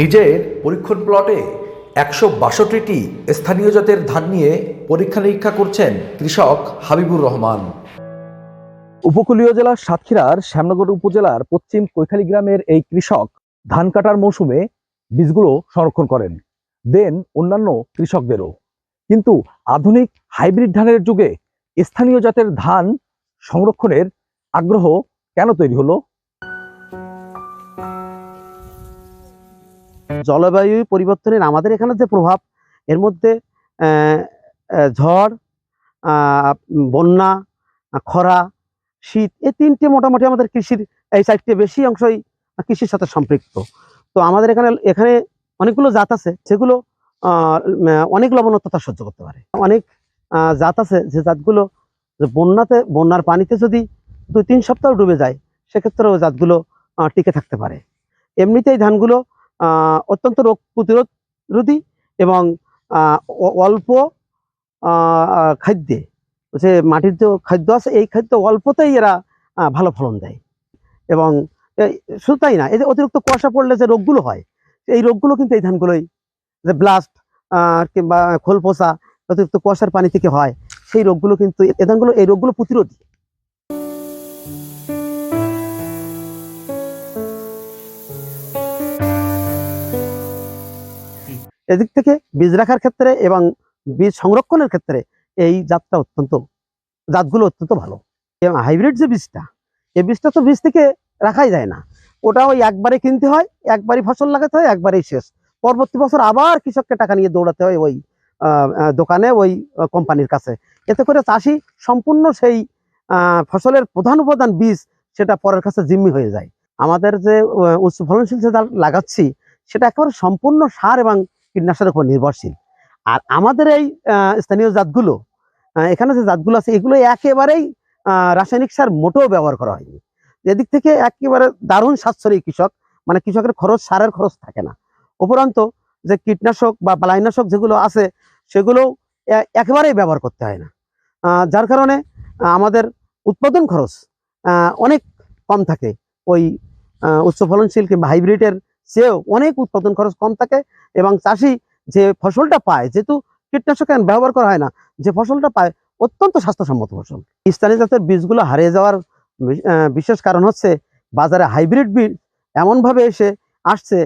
নিজের পরীক্ষণ প্লটে একশো বাষট্টিটি স্থানীয় জাতের ধান নিয়ে পরীক্ষা নিরীক্ষা করছেন কৃষক হাবিবুর রহমান। উপকূলীয় জেলার সাতক্ষীরার শ্যামনগর উপজেলার পশ্চিম কৈখালী গ্রামের এই কৃষক ধান কাটার মৌসুমে বীজগুলো সংরক্ষণ করেন, দেন অন্যান্য কৃষকদেরও। কিন্তু আধুনিক হাইব্রিড ধানের যুগে স্থানীয় জাতের ধান সংরক্ষণের আগ্রহ কেন তৈরি হলো? জলবায়ু পরিবর্তনের আমাদের এখানে যে প্রভাব, এর মধ্যে ঝড় বন্যা, খরা, শীত, এই তিনটে মোটামুটি আমাদের কৃষির এই চারটে বেশি অংশই কৃষির সাথে সম্পৃক্ত। তো আমাদের এখানে এখানে অনেকগুলো জাত আছে সেগুলো অনেক লবণাক্ততা সহ্য করতে পারে। অনেক জাত আছে যে জাতগুলো বন্যাতে, বন্যার পানিতে যদি দুই তিন সপ্তাহ ডুবে যায় সেক্ষেত্রে জাতগুলো টিকে থাকতে পারে। এমনিতেই ধানগুলো অত্যন্ত রোগ প্রতিরোধ রোধী এবং অল্প খাদ্যে। যে মাটির যে খাদ্য আছে, এই খাদ্য অল্পতেই এরা ভালো ফলন দেয়। এবং শুধু তাই না, এই যে অতিরিক্ত কুয়াশা পড়লে যে রোগগুলো হয়, এই রোগগুলো কিন্তু এই ধানগুলোই, যে ব্লাস্ট কিংবা খোল পচা, অতিরিক্ত কুয়াশার পানি থেকে হয়, সেই রোগগুলো কিন্তু এই ধানগুলো, এই রোগগুলো প্রতিরোধী। এদিক থেকে বীজ রাখার ক্ষেত্রে এবং বীজ সংরক্ষণের ক্ষেত্রে এই জাতটা অত্যন্ত, জাতগুলো অত্যন্ত ভালো। এবং হাইব্রিড যে বীজটা, এই বীজটা তো বীজ থেকে রাখাই যায় না। ওটা ওই একবারে কিনতে হয়, একবারই ফসল লাগাতে হয়, একবারেই শেষ। পরবর্তী বছর আবার কৃষককে টাকা নিয়ে দৌড়াতে হয় ওই দোকানে, ওই কোম্পানির কাছে। এতে করে চাষি সম্পূর্ণ সেই ফসলের প্রধান উপাদান বীজ, সেটা পরের কাছে জিম্মি হয়ে যায়। আমাদের যে উচ্চ ফলনশীল যে লাগাচ্ছি, সেটা একেবারে সম্পূর্ণ সার এবং কীটনাশকের উপর নির্ভরশীল। আর আমাদের এই স্থানীয় জাতগুলো এখানে যে জাতগুলো আছে, এগুলো একেবারেই রাসায়নিক সার মোটেও ব্যবহার করা হয়নি। এদিক থেকে একেবারে দারুণ সাশ্রয়ী কৃষক মানে কৃষকের খরচ, সারের খরচ থাকে না। উপরন্ত যে কীটনাশক বা বালাইনাশক যেগুলো আছে, সেগুলো একেবারেই ব্যবহার করতে হয় না। যার কারণে আমাদের উৎপাদন খরচ অনেক কম থাকে। ওই উচ্চ ফলনশীল কিংবা হাইব্রিডের চেয়েও অনেক উৎপাদন খরচ কম থাকে। এবং চাষি যে ফসলটা পায় যেহেতু কীটনাশক ব্যবহার করা হয় না যে ফসলটা পায় অত্যন্ত স্বাস্থ্যসম্মত ফসল। স্থানীয় জাতের বীজগুলো হারিয়ে যাওয়ার বিশেষ কারণ হচ্ছে বাজারে হাইব্রিড বীজ এমনভাবে এসে আসছে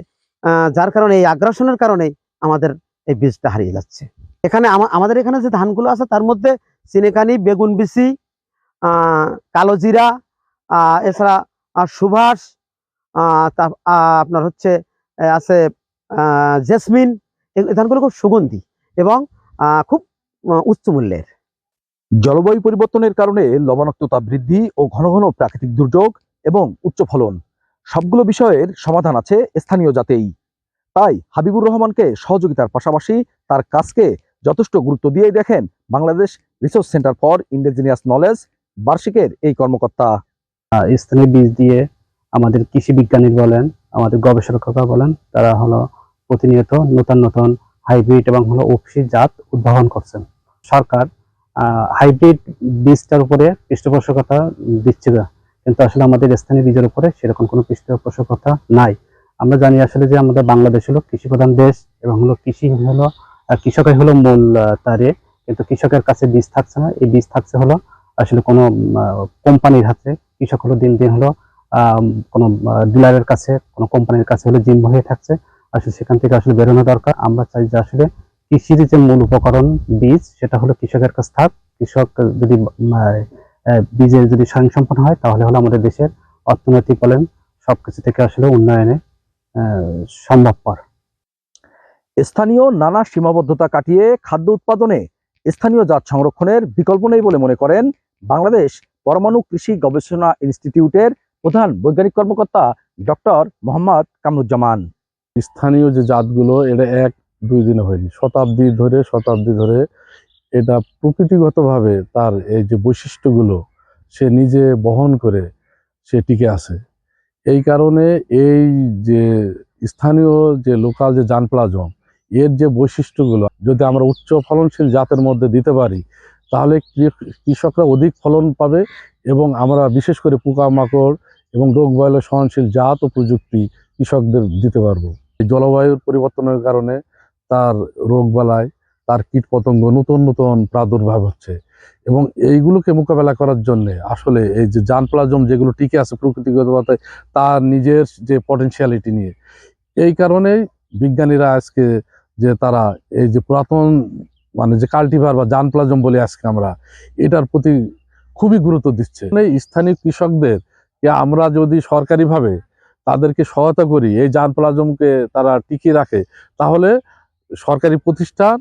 যার কারণে এই আগ্রাসনের কারণে আমাদের এই বীজটা হারিয়ে যাচ্ছে। এখানে আমাদের এখানে যে ধানগুলো আছে তার মধ্যে চিনেকানি বেগুন বিচি আহ, কালো জিরা এছাড়া সুভাষ আপনার হচ্ছে আছে জেসমিন ধানগুলো খুব সুগন্ধি এবং আহ, খুব উচ্চ মূল্যের। জলবায়ু পরিবর্তনের কারণে লবণাক্ততা বৃদ্ধি ও ঘন ঘন প্রাকৃতিক দুর্যোগ এবং উচ্চ ফলন সবগুলো বিষয়ের সমাধান আছে স্থানীয় জাতেই। তাই হাবিবুর রহমানকে সহযোগিতার পাশাপাশি তার কাজকে যথেষ্ট গুরুত্ব দিয়ে দেখেন Bangladesh resource centre for indigenous knowledge বার্ষিকের এই কর্মকর্তা। স্থানীয় বীজ দিয়ে আমাদের কৃষি বিজ্ঞানী বলেন আমাদের গবেষকরা বলেন তারা হলো প্রতিনিয়ত নতুন নতুন হাইব্রিড এবং হলো ওপসি জাত উদ্ভাবন করছেন। সরকার হাইব্রিড বীজটার উপরে পৃষ্ঠপোষকতা দিচ্ছে না। কিন্তু আসলে আমাদের স্থানীয় বীজের উপরে সেরকম কোনো পৃষ্ঠপোষকতা নাই। আমরা জানি আসলে যে আমাদের বাংলাদেশ হলো কৃষি প্রধান দেশ এবং হলো কৃষি হলো কৃষকের হলো মূল তারে। কিন্তু কৃষকের কাছে বীজ থাকছে না। এই বীজ থাকছে হলো আসলে কোনো কোম্পানির হাতে। কৃষক হলো দিন দিন হলো কোনো ডিলারের কাছে, কোনো কোম্পানির কাছে হলো জিম্ম হয়ে থাকছে। আসলে সেখান থেকে আসলে বেরোনো দরকার। আমরা চাই যে আসলে কৃষির যে মূল উপকরণ বীজ, সেটা হলো কৃষকের কাছে থাক। কৃষক যদি বীজের যদি স্বয়ংসম্পন্ন হয়, তাহলে হলো আমাদের দেশের অর্থনৈতিক বলেন, সবকিছু থেকে আসলে উন্নয়নে সম্ভবপর। স্থানীয় নানা সীমাবদ্ধতা কাটিয়ে খাদ্য উৎপাদনে স্থানীয় জাত সংরক্ষণের বিকল্প নেই বলে মনে করেন বাংলাদেশ পরমাণু কৃষি গবেষণা ইনস্টিটিউটের প্রধান বৈজ্ঞানিক কর্মকর্তা ডক্টর মোহাম্মদ কামরুজ্জামান। স্থানীয় যে জাতগুলো, এটা এক, দুই দিনে হয়নি, শতাব্দী ধরে শতাব্দী ধরে এটা প্রকৃতিগতভাবে তার এই যে বৈশিষ্ট্যগুলো, সে নিজে বহন করে সে টিকে আছে। এই কারণে এই যে স্থানীয় যে লোকাল যে যান প্লাজম, এর যে বৈশিষ্ট্যগুলো, যদি আমরা উচ্চ ফলনশীল জাতের মধ্যে দিতে পারি, তাহলে কৃষকরা অধিক ফলন পাবে এবং আমরা বিশেষ করে পোকামাকড় এবং রোগ বয়লে সহনশীল জাত ও প্রযুক্তি কৃষকদের দিতে পারব। জলবায়ুর পরিবর্তনের কারণে তার রোগবালাই তার কীটপতঙ্গ নতুন নতুন প্রাদুর্ভাব হচ্ছে। এবং এইগুলোকে মোকাবেলা করার জন্য আসলে এই যে যান প্লাজম যেগুলো টিকে আছে প্রকৃতিগতভাবে তার নিজের যে পটেনশিয়ালিটি নিয়ে, এই কারণেই বিজ্ঞানীরা আজকে যে তারা এই যে পুরাতন মানে যে কাল্টিভার বা যান প্লাজম বলি আজকে আমরা, এটার প্রতি খুবই গুরুত্ব দিচ্ছে। এই স্থানীয় কৃষকদের আমরা যদি সরকারিভাবে তাদেরকে সহায়তা করি, এই জান প্লাজমকে তারা টিকিয়ে রাখে, তাহলে সরকারি প্রতিষ্ঠান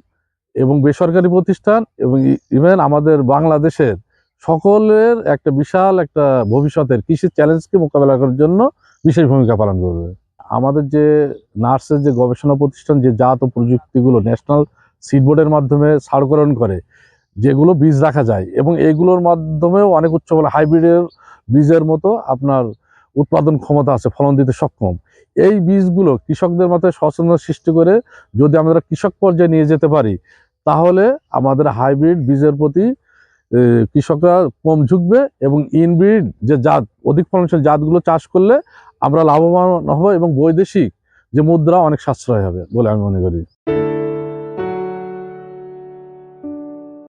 এবং বেসরকারি প্রতিষ্ঠান এবং ইভেন আমাদের বাংলাদেশের সকলের একটা বিশাল একটা ভবিষ্যতের কৃষির চ্যালেঞ্জকে মোকাবেলা করার জন্য বিশেষ ভূমিকা পালন করবে। আমাদের যে নার্সের যে গবেষণা প্রতিষ্ঠান, যে জাত ও প্রযুক্তিগুলো ন্যাশনাল সিডবোর্ডের মাধ্যমে সারকরণ করে, যেগুলো বীজ রাখা যায় এবং এগুলোর মাধ্যমেও অনেক উচ্চ বলে হাইব্রিডের বীজের মতো আপনার উৎপাদন ক্ষমতা আছে, ফলন দিতে সক্ষম। এই বীজগুলো কৃষকদের মাথায় সচেতনতা সৃষ্টি করে যদি আমরা কৃষক পর্যায়ে নিয়ে যেতে পারি, তাহলে আমাদের হাইব্রিড বীজের প্রতি কৃষকরা কম ঝুঁকবে এবং ইনব্রিড যে জাত, অধিক ফলনশীল জাতগুলো চাষ করলে আমরা লাভবান হব এবং বৈদেশিক যে মুদ্রা অনেক সাশ্রয় হবে বলে আমি মনে করি।